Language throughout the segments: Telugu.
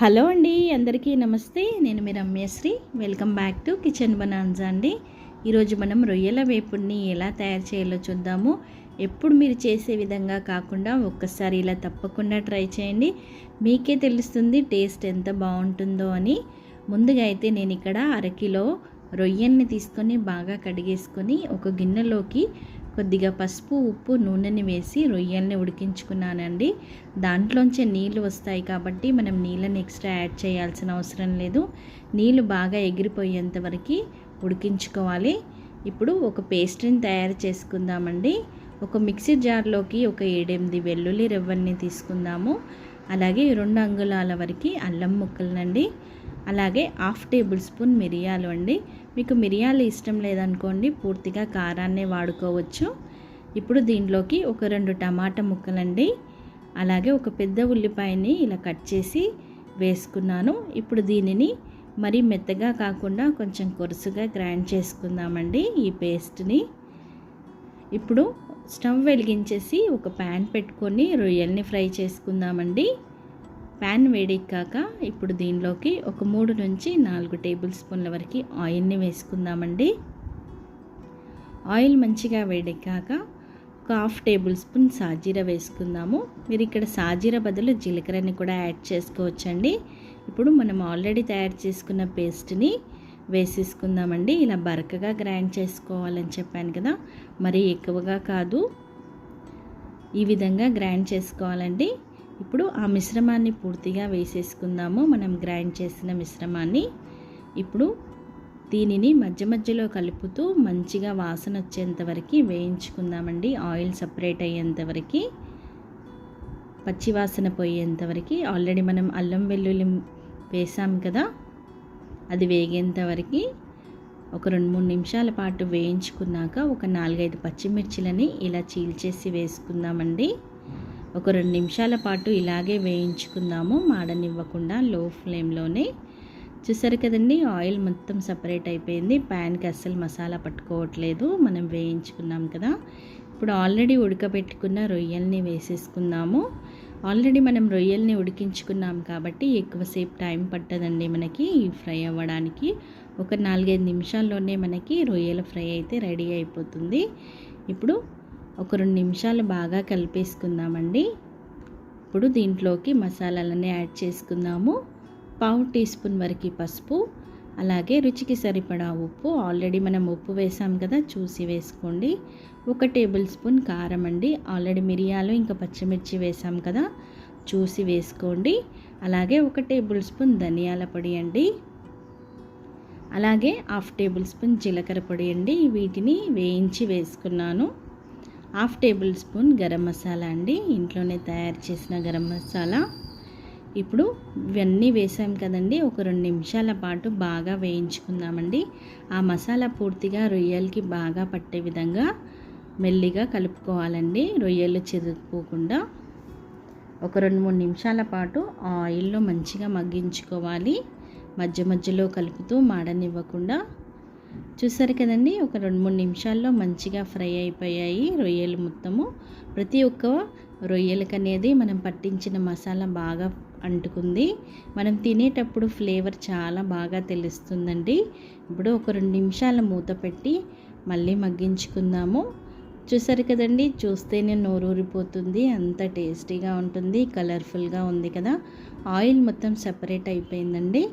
హలో అండి అందరికీ నమస్తే. నేను మీ Ramyasri. Welcome back to kitchen bonanza అండి. ఈరోజు మనం రొయ్యల వేపుడిని ఎలా తయారు చేయాలో చూద్దాము. ఎప్పుడు మీరు చేసే విధంగా కాకుండా ఒక్కసారి ఇలా తప్పకుండా ట్రై చేయండి. మీకే తెలుస్తుంది టేస్ట్ ఎంత బాగుంటుందో అని. ముందుగా అయితే నేను ఇక్కడ అరకిలో రొయ్యల్ని తీసుకొని బాగా కడిగేసుకొని ఒక గిన్నెలోకి కొద్దిగా పసుపు ఉప్పు నూనెని వేసి రొయ్యల్ని ఉడికించుకున్నానండి. దాంట్లోంచే నీళ్ళు వస్తాయి కాబట్టి మనం నీళ్ళని ఎక్స్ట్రా యాడ్ చేయాల్సిన అవసరం లేదు. నీళ్ళు బాగా ఎగిరిపోయేంత వరకు ఉడికించుకోవాలి. ఇప్పుడు ఒక పేస్ట్ని తయారు చేసుకుందామండి. ఒక మిక్సీ జార్లోకి ఒక ఏడెనిమిది వెల్లుల్లి రెవ్వల్ని తీసుకుందాము. అలాగే రెండు అంగుళాల వరకు అల్లం ముక్కలనండి. అలాగే హాఫ్ టేబుల్ స్పూన్ మిరియాలు అండి. మీకు మిరియాలు ఇష్టం లేదనుకోండి పూర్తిగా కారాన్నే వాడుకోవచ్చు. ఇప్పుడు దీంట్లోకి ఒక రెండు టమాటా ముక్కలండి. అలాగే ఒక పెద్ద ఉల్లిపాయని ఇలా కట్ చేసి వేసుకున్నాను. ఇప్పుడు దీనిని మరీ మెత్తగా కాకుండా కొంచెం కొరుసుగా గ్రైండ్ చేసుకుందామండి ఈ పేస్ట్ని. ఇప్పుడు స్టవ్ వెలిగించేసి ఒక ప్యాన్ పెట్టుకొని రొయ్యల్ని ఫ్రై చేసుకుందామండి. ప్యాన్ వేడెక్కాక ఇప్పుడు దీనిలోకి ఒక మూడు నుంచి నాలుగు టేబుల్ స్పూన్ల వరకు ఆయిల్ని వేసుకుందామండి. ఆయిల్ మంచిగా వేడెక్కాక ఒక హాఫ్ టేబుల్ స్పూన్ సాజీర వేసుకుందాము. మీరు ఇక్కడ సాజీర బదులు జీలకర్రని కూడా యాడ్ చేసుకోవచ్చండి. ఇప్పుడు మనం ఆల్రెడీ తయారు చేసుకున్న పేస్ట్ని వేసేసుకుందామండి. ఇలా బరకగా గ్రైండ్ చేసుకోవాలని చెప్పాను కదా. మరి ఎక్కువగా కాదు. ఈ విధంగా గ్రైండ్ చేసుకోవాలండి. ఇప్పుడు ఆ మిశ్రమాన్ని పూర్తిగా వేసేసుకుందాము. మనం గ్రైండ్ చేసిన మిశ్రమాన్ని. ఇప్పుడు దీనిని మధ్య మధ్యలో కలుపుతూ మంచిగా వాసన వచ్చేంత వరకు వేయించుకుందామండి. ఆయిల్ సపరేట్ అయ్యేంత వరకు పచ్చివాసన పోయేంతవరకు ఆల్రెడీ మనం అల్లం వెల్లుల్లి వేసాం కదా. అది వేగేంత వరకు ఒక రెండు మూడు నిమిషాల పాటు వేయించుకున్నాక ఒక నాలుగైదు పచ్చిమిర్చిలని ఇలా చీల్చేసి వేసుకుందామండి. ఒక రెండు నిమిషాల పాటు ఇలాగే వేయించుకుందాము. మాడనివ్వకుండా లో ఫ్లేమ్లోనే. చూసారు కదండి ఆయిల్ మొత్తం సపరేట్ అయిపోయింది. ప్యాన్కి అస్సలు మసాలా పట్టుకోవట్లేదు. మనం వేయించుకున్నాం కదా. ఇప్పుడు ఆల్రెడీ ఉడకబెట్టుకున్న రొయ్యల్ని వేసేసుకుందాము. ఆల్రెడీ మనం రొయ్యల్ని ఉడికించుకున్నాం కాబట్టి ఎక్కువసేపు టైం పట్టదండి మనకి ఈ ఫ్రై అవ్వడానికి. ఒక నాలుగైదు నిమిషాల్లోనే మనకి రొయ్యల ఫ్రై అయితే రెడీ అయిపోతుంది. ఇప్పుడు ఒక రెండు నిమిషాలు బాగా కలిపేసుకుందామండి. ఇప్పుడు దీంట్లోకి మసాలాలన్నీ యాడ్ చేసుకుందాము. పావు టీ స్పూన్ వరకు పసుపు అలాగే రుచికి సరిపడా ఉప్పు ఆల్రెడీ మనం ఉప్పు వేసాం కదా చూసి వేసుకోండి. ఒక టేబుల్ స్పూన్ కారం అండి. ఆల్రెడీ మిరియాలు ఇంకా పచ్చిమిర్చి వేసాం కదా చూసి వేసుకోండి. అలాగే ఒక టేబుల్ స్పూన్ ధనియాల పొడి అండి. అలాగే హాఫ్ టేబుల్ స్పూన్ జీలకర్ర పొడి అండి. వీటిని వేయించి వేసుకున్నాను. Half tablespoon garam masala అండి. ఇంట్లోనే తయారు చేసిన గరం మసాలా. ఇప్పుడు ఇవన్నీ వేసాం కదండి. ఒక రెండు నిమిషాల పాటు బాగా వేయించుకుందామండి. ఆ మసాలా పూర్తిగా రొయ్యలకి బాగా పట్టే విధంగా మెల్లిగా కలుపుకోవాలండి. రొయ్యలు చెదిరిపోకుండా ఒక రెండు మూడు నిమిషాల పాటు ఆయిల్లో మంచిగా మగ్గించుకోవాలి. మధ్య మధ్యలో కలుపుతూ మాడనివ్వకుండా. చూసారు కదండి ఒక రెండు మూడు నిమిషాల్లో మంచిగా ఫ్రై అయిపోయాయి రొయ్యలు మొత్తము. ప్రతి ఒక్క రొయ్యలకనేది మనం పట్టించిన మసాలా బాగా అంటుకుంది. మనం తినేటప్పుడు ఫ్లేవర్ చాలా బాగా తెలుస్తుందండి. ఇప్పుడు ఒక రెండు నిమిషాల మూత పెట్టి మళ్ళీ మగ్గించుకుందాము. చూసారు కదండి చూస్తేనే నోరూరిపోతుంది. అంత టేస్టీగా ఉంటుంది కలర్ఫుల్గా ఉంది కదా. ఆయిల్ మొత్తం సపరేట్ అయిపోయిందండి.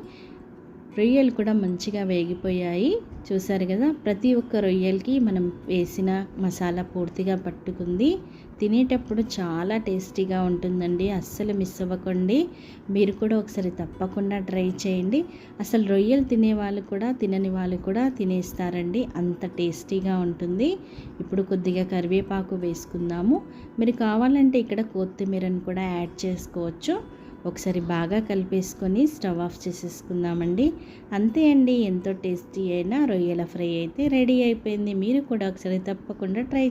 రొయ్యలు కూడా మంచిగా వేగిపోయాయి. చూసారు కదా ప్రతి ఒక్క రొయ్యలకి మనం వేసిన మసాలా పూర్తిగా పట్టుకుంది. తినేటప్పుడు చాలా టేస్టీగా ఉంటుందండి అస్సలు మిస్ అవ్వకండి. మీరు కూడా ఒకసారి తప్పకుండా ట్రై చేయండి. అసలు రొయ్యలు తినే వాళ్ళు కూడా తినని వాళ్ళు కూడా తినేస్తారండి అంత టేస్టీగా ఉంటుంది. ఇప్పుడు కొద్దిగా కరివేపాకు వేసుకుందాము. మీరు కావాలంటే ఇక్కడ కొత్తిమీరను కూడా యాడ్ చేసుకోవచ్చు. ఒకసారి బాగా కలిపేసుకొని స్టవ్ ఆఫ్ చేసేసుకుందామండి. అంతే అండి ఎంతో టేస్టీ అయినా రొయ్యల ఫ్రై అయితే రెడీ అయిపోయింది. మీరు కూడా ఒకసారి తప్పకుండా ట్రై